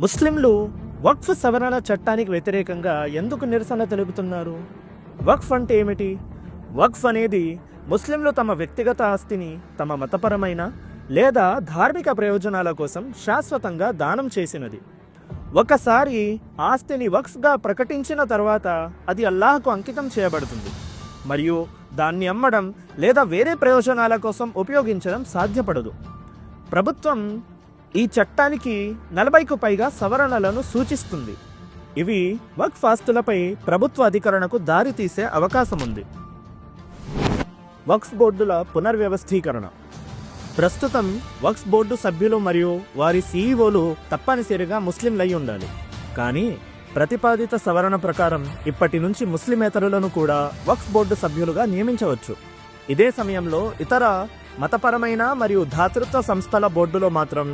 ముస్లింలు వక్ఫ్ సవరణ చట్టానికి వ్యతిరేకంగా ఎందుకు నిరసన తెలుపుతున్నారు? వక్ఫ్ అంటే ఏమిటి? వక్ఫ్ అనేది ముస్లింలు తమ వ్యక్తిగత ఆస్తిని తమ మతపరమైన లేదా ధార్మిక ప్రయోజనాల కోసం శాశ్వతంగా దానం చేసినది. ఒకసారి ఆస్తిని వక్ఫ్గా ప్రకటించిన తర్వాత అది అల్లాహకు అంకితం చేయబడుతుంది. మరియు దాన్ని అమ్మడం లేదా వేరే ప్రయోజనాల కోసం ఉపయోగించడం సాధ్యపడదు. ప్రభుత్వం ఈ చట్టానికి నలభైకు పైగా సవరణలను సూచిస్తుంది. ఇవి వక్ఫ్ ఆస్తులపై ప్రభుత్వ అధికరణకు దారితీసే అవకాశం ఉంది వక్ఫ్ బోర్డుల పునర్వ్యవస్థీకరణ. ప్రస్తుతం వక్స్ బోర్డు సభ్యులు మరియు వారి సీఈఓలు తప్పనిసరిగా ముస్లింలై ఉండాలి. కానీ ప్రతిపాదిత సవరణ ప్రకారం ఇప్పటి నుంచి ముస్లిమేతరులను కూడా వక్స్ బోర్డు సభ్యులుగా నియమించవచ్చు. ఇదే సమయంలో ఇతర మతపరమైన మరియు ధాతృత్వ సంస్థల బోర్డులో మాత్రం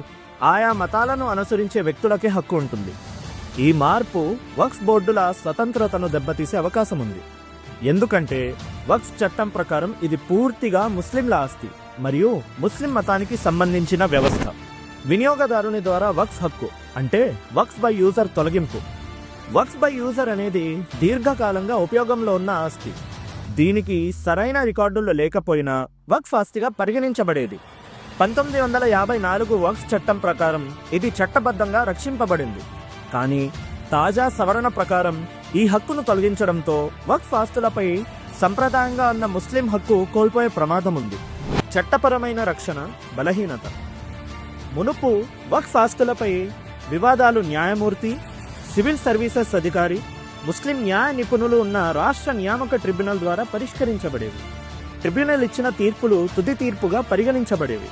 ఆయా మతాలను అనుసరించే వ్యక్తులకే హక్కు ఉంటుంది. ఈ మార్పు వక్స్ బోర్డుల స్వతంత్రతను దెబ్బతీసే అవకాశం ఉంది. ఎందుకంటే వక్స్ చట్టం ప్రకారం ఇది పూర్తిగా ముస్లింల ఆస్తి మరియు ముస్లిం మతానికి సంబంధించిన వ్యవస్థ. వినియోగదారుని ద్వారా వక్స్ హక్కు అంటే వక్స్ బై యూజర్ తొలగింపు. వక్స్ బై యూజర్ అనేది దీర్ఘకాలంగా ఉపయోగంలో ఉన్న ఆస్తి. దీనికి సరైన రికార్డులు లేకపోయినా వక్ఫ్ ఆస్తిగా పరిగణించబడేది. పంతొమ్మిది వందల యాభై నాలుగు వక్ఫ్ చట్టం ప్రకారం ఇది చట్టబద్ధంగా రక్షింపబడింది. కానీ తాజా సవరణ ప్రకారం ఈ హక్కును తొలగించడంతో వక్ఫ్ ఆస్తులపై సంప్రదాయంగా ఉన్న ముస్లిం హక్కు కోల్పోయే ప్రమాదం ఉంది చట్టపరమైన రక్షణ బలహీనత. మునుపు వక్ఫ్ ఆస్తులపై వివాదాలు న్యాయమూర్తి సివిల్ సర్వీసెస్ అధికారి ముస్లిం న్యాయ నిపుణులు ఉన్న రాష్ట్ర నియామక ట్రిబ్యునల్ ద్వారా పరిష్కరించబడేవి. ట్రిబ్యునల్ ఇచ్చిన తీర్పులు తుది తీర్పుగా పరిగణించబడేవి.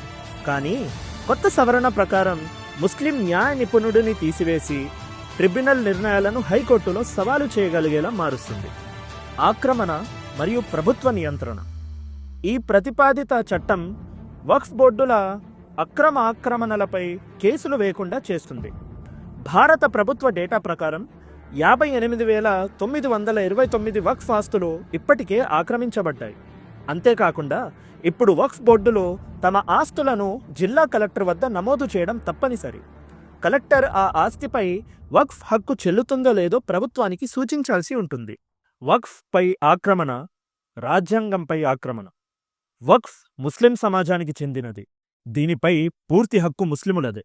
కానీ కొత్త సవరణ ప్రకారం ముస్లిం న్యాయ నిపుణుడిని తీసివేసి ట్రిబ్యునల్ నిర్ణయాలను హైకోర్టులో సవాలు చేయగలిగేలా మారుస్తుంది. ఆక్రమణ మరియు ప్రభుత్వ నియంత్రణ. ఈ ప్రతిపాదిత చట్టం వక్ఫ్ బోర్డుల అక్రమ ఆక్రమణలపై కేసులు వేయకుండా చేస్తుంది. భారత ప్రభుత్వ డేటా ప్రకారం యాభై ఎనిమిది వేల తొమ్మిది వందల ఇరవై తొమ్మిది వక్ఫ్ ఆస్తులు ఇప్పటికే ఆక్రమించబడ్డాయి. అంతేకాకుండా ఇప్పుడు వక్ఫ్ బోర్డులు తమ ఆస్తులను జిల్లా కలెక్టర్ వద్ద నమోదు చేయడం తప్పనిసరి. కలెక్టర్ ఆ ఆస్తిపై వక్ఫ్ హక్కు చెల్లుతుందో లేదో ప్రభుత్వానికి సూచించాల్సి ఉంటుంది. వక్ఫ్ పై ఆక్రమణ రాజ్యాంగంపై ఆక్రమణ. వక్ఫ్ ముస్లిం సమాజానికి చెందినది. దీనిపై పూర్తి హక్కు ముస్లిములదే.